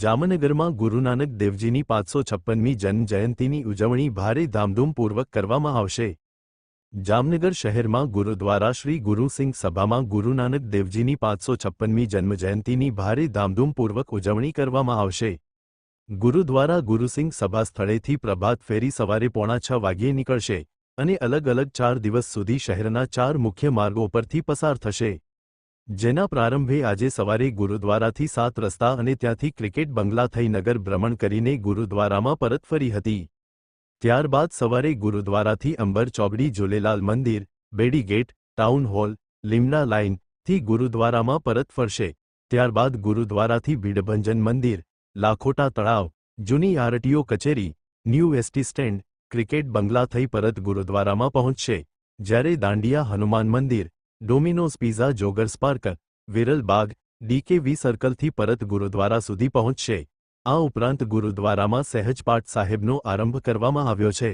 જામનગરમાં ગુરુનાનક દેવજીની પાંચસો છપ્પનમી જન્મ જયંતીની ઉજવણી ભારે ધામધૂમપૂર્વક કરવામાં આવશે. જામનગર શહેરમાં ગુરુદ્વારા શ્રી ગુરુસિંહ સભામાં ગુરુનાનક દેવજીની પાંચસો છપ્પનમી જન્મજયંતીની ભારે ધામધૂમપૂર્વક ઉજવણી કરવામાં આવશે. ગુરુદ્વારા ગુરુસિંહ સભા સ્થળેથી પ્રભાત ફેરી સવારે પોણા છ વાગ્યે નીકળશે અને અલગ અલગ ચાર દિવસ સુધી શહેરના ચાર મુખ્ય માર્ગો પરથી પસાર થશે. જેના પ્રારંભે આજે સવારે ગુરુદ્વારાથી સાત રસ્તા અને ત્યાંથી ક્રિકેટ બંગલા થઈ નગર ભ્રમણ કરીને ગુરુદ્વારામાં પરત ફરી હતી. ત્યારબાદ સવારે ગુરુદ્વારાથી અંબર ચોકડી જોલેલાલ મંદિર, બેડી ગેટ, ટાઉન હોલ લીમડા લાઇનથી ગુરુદ્વારામાં પરત ફરશે. ત્યારબાદ ગુરુદ્વારાથી ભીડભંજન મંદિર, લાખોટા તળાવ, જૂની આરટીઓ કચેરી, ન્યૂ એસટી સ્ટેન્ડ, ક્રિકેટ બંગલા થઈ પરત ગુરુદ્વારામાં પહોંચશે. જ્યારે Dandiya Hanuman Mandir Domino's pizza joggers park Viral Baug DKV સર્કલથી પરત ગુરુદ્વારા સુધી પહોંચશે. આ ઉપરાંત ગુરુદ્વારામાં સહેજપાઠ સાહેબનો આરંભ કરવામાં આવ્યો છે.